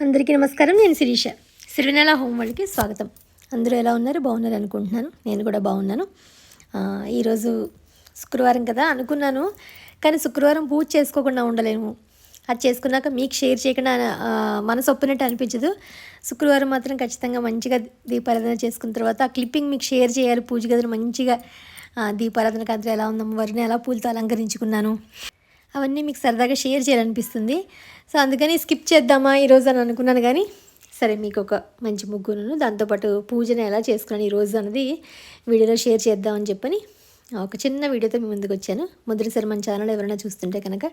అందరికీ నమస్కారం నేను శిరీష. సిరినెల హోమ్ వరల్డ్కి స్వాగతం. అందరూ ఎలా ఉన్నారు? బాగున్నారు అనుకుంటున్నాను. నేను కూడా బాగున్నాను. ఈరోజు శుక్రవారం కదా అనుకున్నాను కానీ శుక్రవారం పూజ చేసుకోకుండా ఉండలేము. అది చేసుకున్నాక మీకు షేర్ చేయకుండా మనసు ఒప్పినట్టు అనిపించదు. శుక్రవారం మాత్రం ఖచ్చితంగా మంచిగా దీపారాధన చేసుకున్న తర్వాత ఆ క్లిప్పింగ్ మీకు షేర్ చేయాలి. పూజ గదిలో మంచిగా దీపారాధన కాంతి ఎలా ఉందమ్మ వారిని ఎలా పూలతో అలంకరించుకున్నాను. అవన్నీ మీకు సరదాగా షేర్ చేయాలనిపిస్తుంది. సో అందుకని స్కిప్ చేద్దామా ఈరోజు అని అనుకున్నాను కానీ సరే మీకు ఒక మంచి ముగ్గును దాంతోపాటు పూజను ఎలా చేసుకున్నాను ఈరోజు అన్నది వీడియోలో షేర్ చేద్దామని చెప్పని ఒక చిన్న వీడియోతో మీ ముందుకు వచ్చాను. మొదటిసారి మన ఛానల్ ఎవరైనా చూస్తుంటే కనుక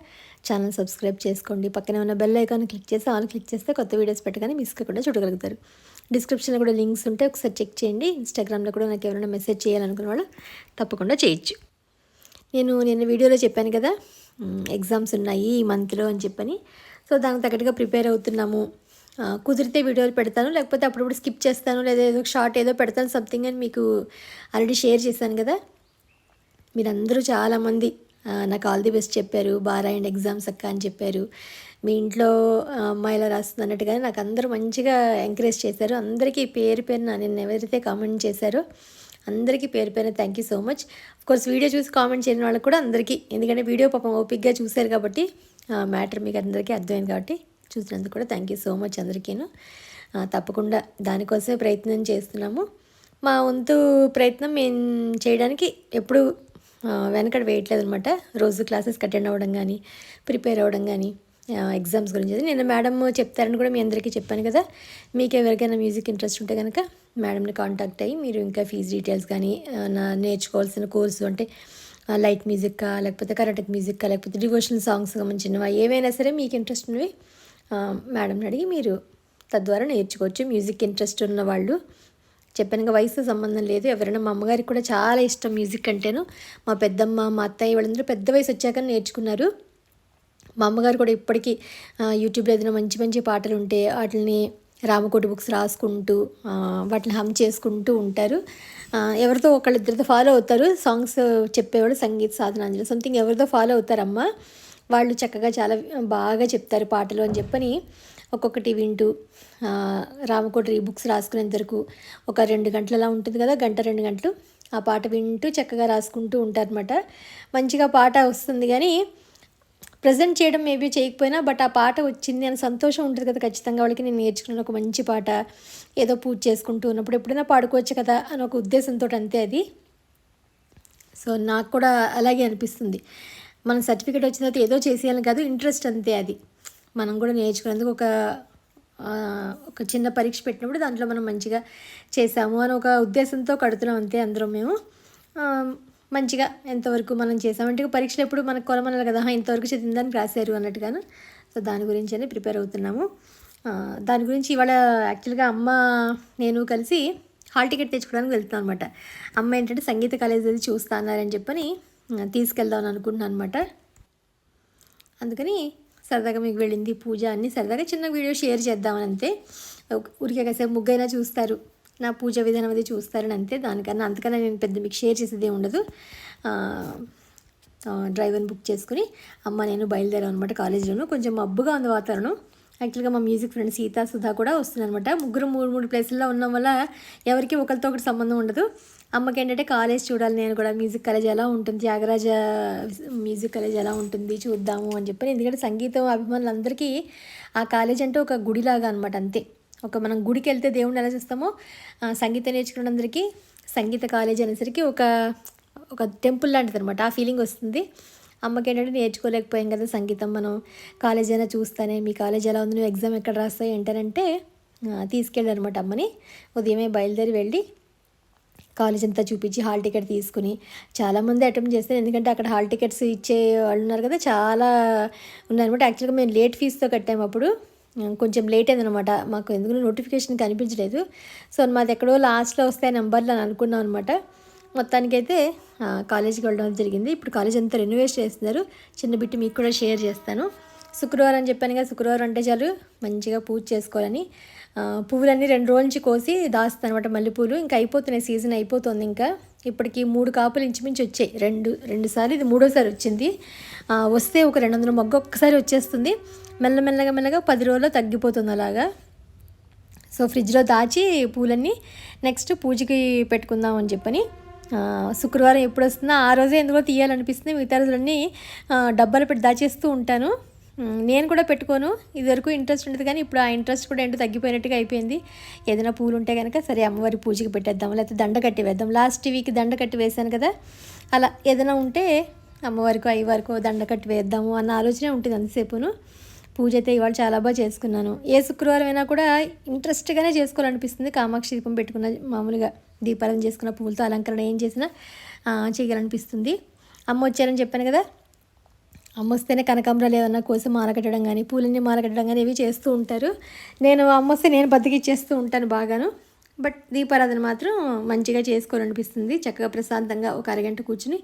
ఛానల్ సబ్స్క్రైబ్ చేసుకోండి. పక్కనే ఉన్న బెల్ ఐకాన్ క్లిక్ చేసి ఆన్ క్లిక్ చేస్తే కొత్త వీడియోస్ పెట్టగానే మిస్ కాకుండా చూడగలుగుతారు. డిస్క్రిప్షన్లో కూడా లింక్స్ ఉంటే ఒకసారి చెక్ చేయండి. ఇన్స్టాగ్రామ్లో కూడా నాకు ఎవరైనా మెసేజ్ చేయాలనుకున్న వాళ్ళు తప్పకుండా చేయొచ్చు. నేను నిన్న వీడియోలో చెప్పాను కదా ఎగ్జామ్స్ ఉన్నాయి ఈ మంత్లో అని చెప్పని. సో దానికి తగ్గట్టుగా ప్రిపేర్ అవుతున్నాము. కుదిరితే వీడియోలు పెడతాను. లేకపోతే అప్పుడప్పుడు స్కిప్ చేస్తాను. లేదా ఏదో షార్ట్ ఏదో పెడతాను. సంథింగ్ అని మీకు ఆల్రెడీ షేర్ చేశాను కదా. మీరందరూ చాలామంది నాకు ఆల్ ది బెస్ట్ చెప్పారు. బాగా రాయండి ఎగ్జామ్స్ అక్క అని చెప్పారు. మీ ఇంట్లో అమ్మాయిలా అమ్మాయి ఇలా రాస్తుంది అన్నట్టుగానే నాకు అందరూ మంచిగా ఎంకరేజ్ చేశారు. అందరికీ పేరు పేరున నేను ఎవరైతే కామెంట్ చేశారో అందరికీ పేరు పైన thank you so much course video చూసి కామెంట్ చేయని వాళ్ళకి కూడా అందరికీ ఎందుకంటే వీడియో పాపం ఓపిక్గా చూశారు కాబట్టి మ్యాటర్ మీకు అందరికీ అర్థమైంది కాబట్టి చూసినందుకు కూడా థ్యాంక్ యూ సో మచ్ అందరికీను. తప్పకుండా దానికోసమే ప్రయత్నం చేస్తున్నాము. మా వంతు ప్రయత్నం మేము చేయడానికి ఎప్పుడు వెనకడ వేయట్లేదు అనమాట రోజు క్లాసెస్కి అటెండ్ అవ్వడం కానీ ప్రిపేర్ అవ్వడం కానీ ఎగ్జామ్స్ గురించి నేను మేడం చెప్తారని కూడా మీ అందరికీ చెప్పాను కదా. మీకు ఎవరికైనా మ్యూజిక్ ఇంట్రెస్ట్ ఉంటే కనుక మేడంని కాంటాక్ట్ అయ్యి మీరు ఇంకా ఫీజు డీటెయిల్స్ కానీ నా నేర్చుకోవాల్సిన కోర్సు అంటే లైట్ మ్యూజిక్కా లేకపోతే కరెక్ట్ మ్యూజిక్కా లేకపోతే డివోషనల్ సాంగ్స్ సంబంధించినవా ఏవైనా సరే మీకు ఇంట్రెస్ట్ ఉన్నవి మేడంని అడిగి మీరు తద్వారా నేర్చుకోవచ్చు. మ్యూజిక్ ఇంట్రెస్ట్ ఉన్న వాళ్ళు చెప్పానుగా వయసు సంబంధం లేదు. ఎవరైనా మా అమ్మగారికి కూడా చాలా ఇష్టం మ్యూజిక్ అంటేను. మా పెద్దమ్మ మా అత్తయ్య వాళ్ళందరూ పెద్ద వయసు వచ్చాక నేర్చుకున్నారు. మా అమ్మగారు కూడా ఇప్పటికీ యూట్యూబ్లో ఏదైనా మంచి మంచి పాటలు ఉంటే వాటిని రామకోటి బుక్స్ రాసుకుంటూ వాటిని హమ్ చేసుకుంటూ ఉంటారు. ఎవరితో ఒకళ్ళిద్దరితో ఫాలో అవుతారు. సాంగ్స్ చెప్పేవాళ్ళు సంగీత సాధనాంజలి సంథింగ్ ఎవరితో ఫాలో అవుతారమ్మా. వాళ్ళు చక్కగా చాలా బాగా చెప్తారు పాటలు అని చెప్పని ఒక్కొక్కటి వింటూ రామకోటి బుక్స్ రాసుకునేంత వరకు ఒక రెండు గంటలు అలా ఉంటుంది కదా గంట రెండు గంటలు. ఆ పాట వింటూ చక్కగా రాసుకుంటూ ఉంటారనమాట మంచిగా పాట వస్తుంది కానీ ప్రజెంట్ చేయడం మేబీ చేయకపోయినా బట్ ఆ పాట వచ్చింది అని సంతోషం ఉంటుంది కదా ఖచ్చితంగా. వాళ్ళకి నేను నేర్చుకున్న ఒక మంచి పాట ఏదో పూజ చేసుకుంటూ ఉన్నప్పుడు ఎప్పుడైనా పాడుకోవచ్చు కదా అని ఒక ఉద్దేశంతో అంతే అది. సో నాకు కూడా అలాగే అనిపిస్తుంది. మనం సర్టిఫికేట్ వచ్చిన తర్వాత ఏదో చేసేయాలని కాదు ఇంట్రెస్ట్ అంతే అది. మనం కూడా నేర్చుకునేందుకు ఒక ఒక చిన్న పరీక్ష పెట్టినప్పుడు దాంట్లో మనం మంచిగా చేసాము అని ఒక ఉద్దేశంతో కడుతున్నాం అంతే అందరం మేము. మంచిగా ఎంతవరకు మనం చేసామంటే పరీక్షలు ఎప్పుడు మనకు కొలమనాలి కదా ఇంతవరకు చదివిందని రాశారు అన్నట్టుగాను. సో దాని గురించి అని ప్రిపేర్ అవుతున్నాము. దాని గురించి ఇవాళ యాక్చువల్గా అమ్మ నేను కలిసి హాల్ టికెట్ తెచ్చుకోవడానికి వెళ్తున్నాను అనమాట అమ్మ ఏంటంటే సంగీత కాలేజ్ అది చూస్తా అన్నారని చెప్పని తీసుకెళ్దాం తీసుకెళ్దామని అనుకుంటున్నాను అనమాట అందుకని సరదాగా మీకు వెళ్ళింది పూజ అన్నీ. సరదాగా చిన్న వీడియో షేర్ చేద్దామని అంతే. ఊరికే కాసేపు ముగ్గైనా చూస్తారు. నా పూజ విధానం అది చూస్తారని అంతే. దానికన్నా అంతకన్నా నేను పెద్ద మీకు షేర్ చేసేది ఉండదు. డ్రైవర్ని బుక్ చేసుకుని అమ్మ నేను బయలుదేరాను అనమాట కాలేజీలోను. కొంచెం మబ్బుగా ఉంది వాతావరణం. యాక్చువల్గా మా మ్యూజిక్ ఫ్రెండ్ సీతా సుధా కూడా వస్తుందనమాట ముగ్గురు మూడు మూడు ప్లేసుల్లో ఉండడం వల్ల ఎవరికి ఒకరితో ఒకటి సంబంధం ఉండదు. అమ్మకి ఏంటంటే కాలేజ్ చూడాలి నేను కూడా మ్యూజిక్ కాలేజ్ ఎలా ఉంటుంది త్యాగరాజ మ్యూజిక్ కాలేజ్ ఎలా ఉంటుంది చూద్దాము అని చెప్పి ఎందుకంటే సంగీతం అభిమానులందరికీ ఆ కాలేజ్ అంటే ఒక గుడిలాగా అనమాట అంతే. ఒక మనం గుడికి వెళ్తే దేవుడిని ఎలా చూస్తామో ఆ, సంగీతం నేర్చుకున్నందరికీ సంగీత కాలేజ్ అనేసరికి ఒక ఒక టెంపుల్ లాంటిది అనమాట ఆ ఫీలింగ్ వస్తుంది. అమ్మకి ఏంటంటే నేర్చుకోలేకపోయాం కదా సంగీతం. మనం కాలేజ్ అయినా చూస్తానే మీ కాలేజ్ ఎలా ఉంది నువ్వు ఎగ్జామ్ ఎక్కడ రాస్తావు ఏంటనంటే తీసుకెళ్ళారనమాట అమ్మని. ఉదయమే బయలుదేరి వెళ్ళి కాలేజ్ అంతా చూపించి హాల్ టికెట్ తీసుకుని చాలామంది అటెంప్ట్ చేస్తారు. ఎందుకంటే అక్కడ హాల్ టికెట్స్ ఇచ్చే వాళ్ళు ఉన్నారు కదా చాలా ఉన్నారనమాట యాక్చువల్గా మేము లేట్ ఫీజుతో కట్టాము అప్పుడు. కొంచెం లేట్ అయిందనమాట. మాకు ఎందుకు నోటిఫికేషన్ కనిపించలేదు. సో మాది ఎక్కడో లాస్ట్లో వస్తాయి నెంబర్లు అని అనుకున్నాం అనమాట. మొత్తానికైతే కాలేజీకి వెళ్ళడం జరిగింది. ఇప్పుడు కాలేజ్ అంతా రెన్యువేట్ చేస్తున్నారు. చిన్న బిట్టు మీకు కూడా షేర్ చేస్తాను. శుక్రవారం అని చెప్పాను కదా శుక్రవారం అంటే చాలు మంచిగా పూజ చేసుకోవాలని. పువ్వులన్నీ రెండు రోజుల నుంచి కోసి దాస్తాను అనమాట మల్లెపూలు. ఇంకా అయిపోతున్నాయి సీజన్ అయిపోతుంది ఇంకా. ఇప్పటికి మూడు కాపులు ఇంచుమించు వచ్చాయి. రెండు రెండుసార్లు ఇది మూడోసారి వచ్చింది. వస్తే ఒక రెండు వందల మొగ్గ ఒక్కసారి వచ్చేస్తుంది. మెల్లమెల్లగా మెల్లగా పది రోజుల్లో తగ్గిపోతుంది అలాగా. సో ఫ్రిడ్జ్లో దాచి పూలన్నీ నెక్స్ట్ పూజకి పెట్టుకుందాం అని చెప్పని శుక్రవారం ఎప్పుడు వస్తుందో ఆ రోజే ఎందుకో తీయాలనిపిస్తుంది. మిగతా రోజులన్నీ డబ్బాలు పెట్టి దాచేస్తూ ఉంటాను. నేను కూడా పెట్టుకోను. ఇదివరకు ఇంట్రెస్ట్ ఉండదు కానీ ఇప్పుడు ఆ ఇంట్రెస్ట్ కూడా ఏంటో తగ్గిపోయినట్టుగా అయిపోయింది. ఏదైనా పూలు ఉంటే కనుక సరే అమ్మవారి పూజకి పెట్టేద్దాం లేకపోతే దండ కట్టి వేద్దాం. లాస్ట్ వీక్ దండ కట్టి వేశాను కదా. అలా ఏదైనా ఉంటే అమ్మవారికో అయ్యవారికో దండ కట్టి వేద్దాము అన్న ఆలోచనే ఉంటుంది అంతసేపును. పూజ అయితే ఇవాళ చాలా బాగా చేసుకున్నాను. ఏ శుక్రవారం అయినా కూడా ఇంట్రెస్ట్గానే చేసుకోవాలనిపిస్తుంది. కామాక్షి దీపం పెట్టుకున్న మామూలుగా దీపాలను చేసుకున్న పూలతో అలంకరణ ఏం చేసినా చేయాలనిపిస్తుంది. అమ్మ వచ్చారని చెప్పాను కదా. అమ్మొస్తేనే కనకాంబరాలు ఏదన్నా కోసం మాలకట్టడం కానీ పూలన్నీ మాలకట్టడం కానీ ఇవి చేస్తూ ఉంటారు. నేను అమ్మ వస్తే నేను బతికిచ్చేస్తూ ఉంటాను బాగాను. బట్ దీపారాధన మాత్రం మంచిగా చేసుకోవాలనిపిస్తుంది. చక్కగా ప్రశాంతంగా ఒక అరగంట కూర్చుని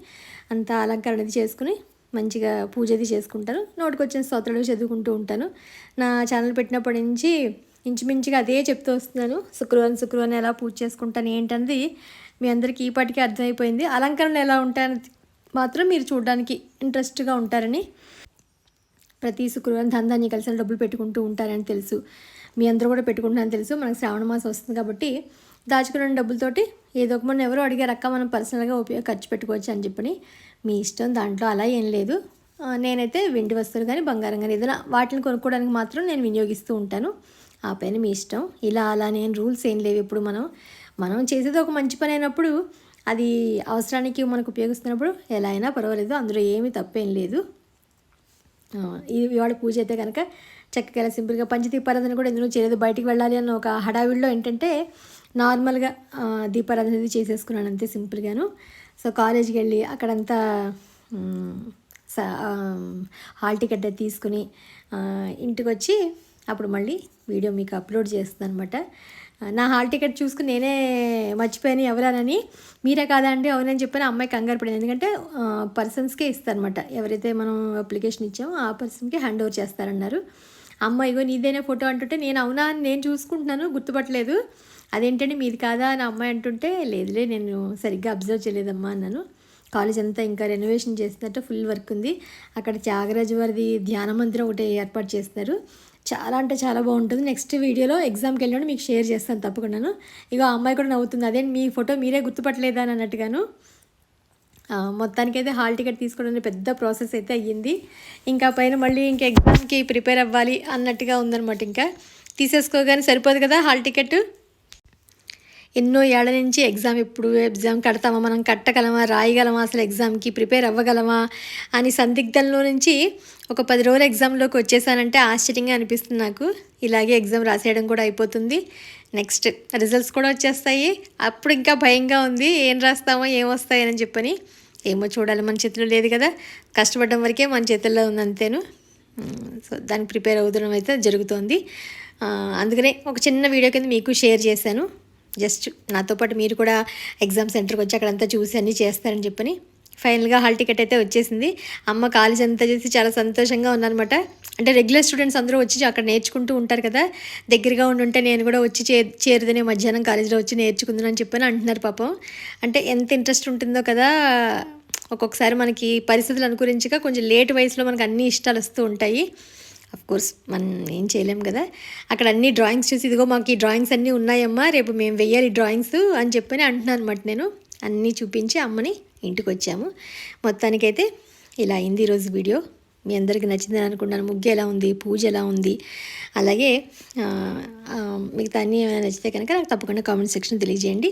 అంతా అలంకరణ అది చేసుకుని మంచిగా పూజ అది చేసుకుంటాను. నోటికొచ్చిన స్తోత్రాలు చదువుకుంటూ ఉంటాను. నా ఛానల్ పెట్టినప్పటి నుంచి ఇంచుమించుగా అదే చెప్తూ వస్తున్నాను. శుక్రవారం శుక్రవారం ఎలా పూజ చేసుకుంటాను ఏంటన్నది మీ అందరికీ ఈ పాటికి అర్థమైపోయింది. అలంకరణ ఎలా ఉంటాయని మాత్రం మీరు చూడడానికి ఇంట్రెస్ట్గా ఉంటారని ప్రతి శుక్రవారం ధందాన్ని కలిసిన డబ్బులు పెట్టుకుంటూ ఉంటారని తెలుసు. మీ అందరూ కూడా పెట్టుకుంటున్నారని తెలుసు. మనకు శ్రావణ మాసం వస్తుంది కాబట్టి దాచుకున్న డబ్బులతోటి ఏదో ఒక మనం ఎవరో అడిగారు అక్క మనం పర్సనల్గా ఉపయోగ ఖర్చు పెట్టుకోవచ్చు అని చెప్పని. మీ ఇష్టం దాంట్లో అలా ఏం లేదు. నేనైతే వెండి వస్తువులు కానీ బంగారం కానీ ఏదైనా వాటిని కొనుక్కోవడానికి మాత్రం నేను వినియోగిస్తూ ఉంటాను. ఆ పైన మీ ఇష్టం. ఇలా అలా నేను రూల్స్ ఏం లేవు ఇప్పుడు మనం. మనం చేసేది ఒక మంచి పని అయినప్పుడు అది అవసరానికి మనకు ఉపయోగిస్తున్నప్పుడు ఎలా అయినా పర్వాలేదు అందులో ఏమీ తప్పేం లేదు. ఇవాళ పూజ అయితే కనుక చక్కగా సింపుల్గా పంచదీపారాధన కూడా ఎందులో చేయలేదు? బయటికి వెళ్ళాలి అన్న ఒక హడావిడిలో ఏంటంటే నార్మల్గా దీపారాధన అనేది చేసేసుకున్నాను అంతే సింపుల్గాను. సో కాలేజీకి వెళ్ళి అక్కడంతా హాల్ టికెట్ తీసుకుని ఇంటికి వచ్చి అప్పుడు మళ్ళీ వీడియో మీకు అప్లోడ్ చేస్తుంది అనమాట నా హాల్ టికెట్ చూసుకుని నేనే మర్చిపోయాను ఎవరనని. మీరే కాదా అండి అవునని చెప్పిన అమ్మాయి కంగారు పడింది. ఎందుకంటే పర్సన్స్కే ఇస్తారనమాట ఎవరైతే మనం అప్లికేషన్ ఇచ్చామో ఆ పర్సన్కి హ్యాండ్ ఓవర్ చేస్తారన్నారు. అమ్మాయి ఇగో నీదేనే ఫోటో అంటుంటే నేను అవునా అని నేను చూసుకుంటున్నాను గుర్తుపట్టలేదు. అదేంటండి మీది కాదా అని అమ్మాయి అంటుంటే లేదులే నేను సరిగ్గా అబ్జర్వ్ చేయలేదమ్మా అన్నాను. కాలేజ్ అంతా ఇంకా రెనోవేషన్ చేసినట్టు ఫుల్ వర్క్ ఉంది. అక్కడ త్యాగరాజు వారిది ధ్యాన మందిరం ఒకటి ఏర్పాటు చేస్తున్నారు. చాలా అంటే చాలా బాగుంటుంది. నెక్స్ట్ వీడియోలో ఎగ్జామ్కి వెళ్ళినప్పుడు మీకు షేర్ చేస్తాను తప్పకుండాను. ఇక ఆ అమ్మాయి కూడా నవ్వుతుంది. అదే మీ ఫోటో మీరే గుర్తుపట్టలేదా అని అన్నట్టుగాను. మొత్తానికి మొత్తానికైతే హాల్ టికెట్ తీసుకోవడానికి పెద్ద ప్రాసెస్ అయితే అయ్యింది. ఇంకా పైన మళ్ళీ ఇంకా ఎగ్జామ్కి ప్రిపేర్ అవ్వాలి అన్నట్టుగా ఉందన్నమాట ఇంకా. తీసేసుకోగానే సరిపోదు కదా హాల్ టికెట్ ఎన్నో ఏళ్ళ నుంచి ఎగ్జామ్ ఎప్పుడు ఎగ్జామ్ కడతామా? మనం కట్టగలమా? రాయగలమా? అసలు ఎగ్జామ్కి ప్రిపేర్ అవ్వగలమా? అని సందిగ్ధంలో నుంచి ఒక పది రోజులు ఎగ్జామ్లోకి వచ్చేసానంటే ఆశ్చర్యంగా అనిపిస్తుంది నాకు. ఇలాగే ఎగ్జామ్ రాసేయడం కూడా అయిపోతుంది. నెక్స్ట్ రిజల్ట్స్ కూడా వచ్చేస్తాయి. అప్పుడు ఇంకా భయంగా ఉంది. ఏం రాస్తామో ఏం వస్తాయని చెప్పని. ఏమో చూడాలి. మన చేతిలో లేదు కదా. కష్టపడడం వరకే మన చేతుల్లో ఉంది అంతేను. సో దానికి ప్రిపేర్ అవుతడం అయితే జరుగుతోంది. అందుకనే ఒక చిన్న వీడియో కింద మీకు షేర్ చేశాను. జస్ట్ నాతో పాటు మీరు కూడా ఎగ్జామ్ సెంటర్కి వచ్చి అక్కడంతా చూసి అన్నీ చేస్తారని చెప్పని ఫైనల్గా హాల్ టికెట్ అయితే వచ్చేసింది. అమ్మ కాలేజ్ అంతా చేసి చాలా సంతోషంగా ఉన్నానమాట అంటే రెగ్యులర్ స్టూడెంట్స్ అందరూ వచ్చి అక్కడ నేర్చుకుంటూ ఉంటారు కదా. దగ్గరగా ఉండుంటే నేను కూడా వచ్చి చే చేరుదనే మధ్యాహ్నం కాలేజీలో వచ్చి నేర్చుకుందని అని చెప్పని అంటున్నారు పాపం. అంటే ఎంత ఇంట్రెస్ట్ ఉంటుందో కదా. ఒక్కొక్కసారి మనకి పరిస్థితులు అనుకూలించగా కొంచెం లేట్ వయసులో మనకు అన్ని ఇష్టాలు వస్తూ ఉంటాయి. కోర్స్ మనం ఏం చేయలేం కదా. అక్కడ అన్ని డ్రాయింగ్స్ చూసి ఇదిగో మాకు ఈ డ్రాయింగ్స్ అన్నీ ఉన్నాయమ్మా రేపు మేము వెయ్యాలి డ్రాయింగ్స్ అని చెప్పని అంటున్నాను అనమాట నేను. అన్నీ చూపించి అమ్మని ఇంటికి వచ్చాము. మొత్తానికైతే ఇలా అయింది ఈరోజు వీడియో. మీ అందరికీ నచ్చిందని అనుకున్నాను. ముగ్గు ఎలా ఉంది? పూజ ఎలా ఉంది? అలాగే మిగతా అన్నీ ఏమైనా నచ్చితే కనుక నాకు తప్పకుండా కామెంట్ సెక్షన్ తెలియజేయండి.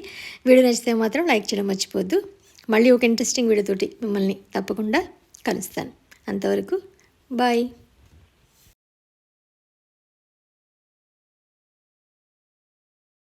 వీడియో నచ్చితే మాత్రం లైక్ చేయడం మర్చిపోద్దు మళ్ళీ ఒక ఇంట్రెస్టింగ్ వీడియోతోటి మిమ్మల్ని తప్పకుండా కలుస్తాను. అంతవరకు బాయ్